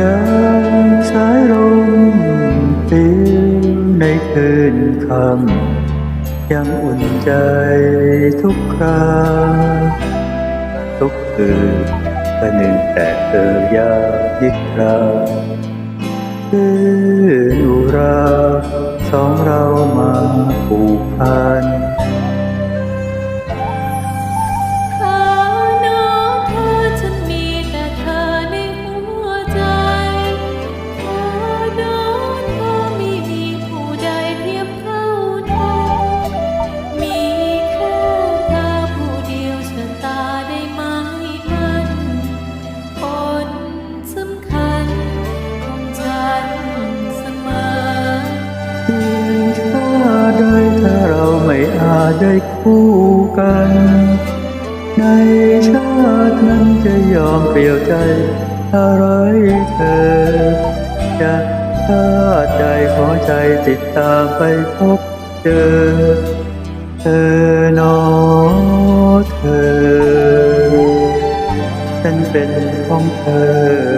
ยังสายลมปลิวในคืนคำยังอุ่นใจทุกคราทุกคืนประหนึ่งแต่เธอยายิกราคืนอุราสองเรามาผูกพัน ได้คู่กัน ในชาตินั้นจะยอมเปลี่ยวใจ อะไรเธอ จะชาติใดขอใจติดตามไปพบเจอ เธอนอเธอ ฉันเป็นของเธอ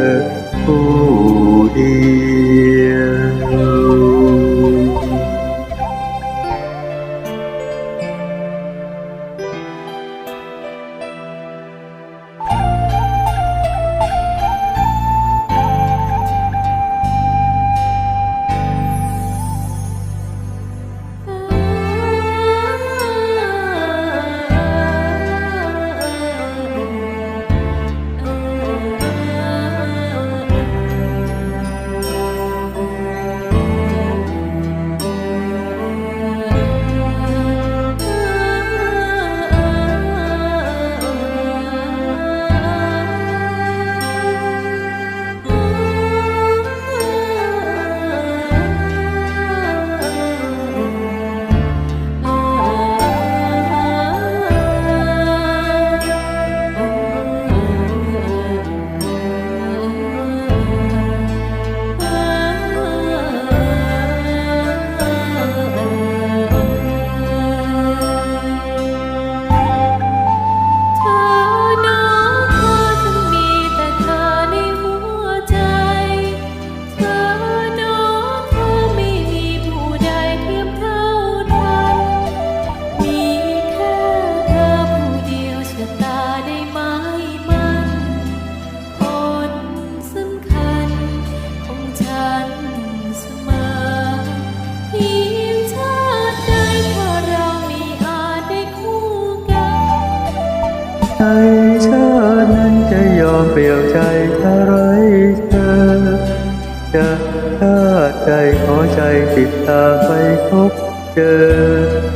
ใดถ้าเราไม่อาจได้คู่กันใจชาดนั้นจะยอมเปลี่ยวใจอะไรเธอ จะชาติใจขอใจติดตาไปพบเจอ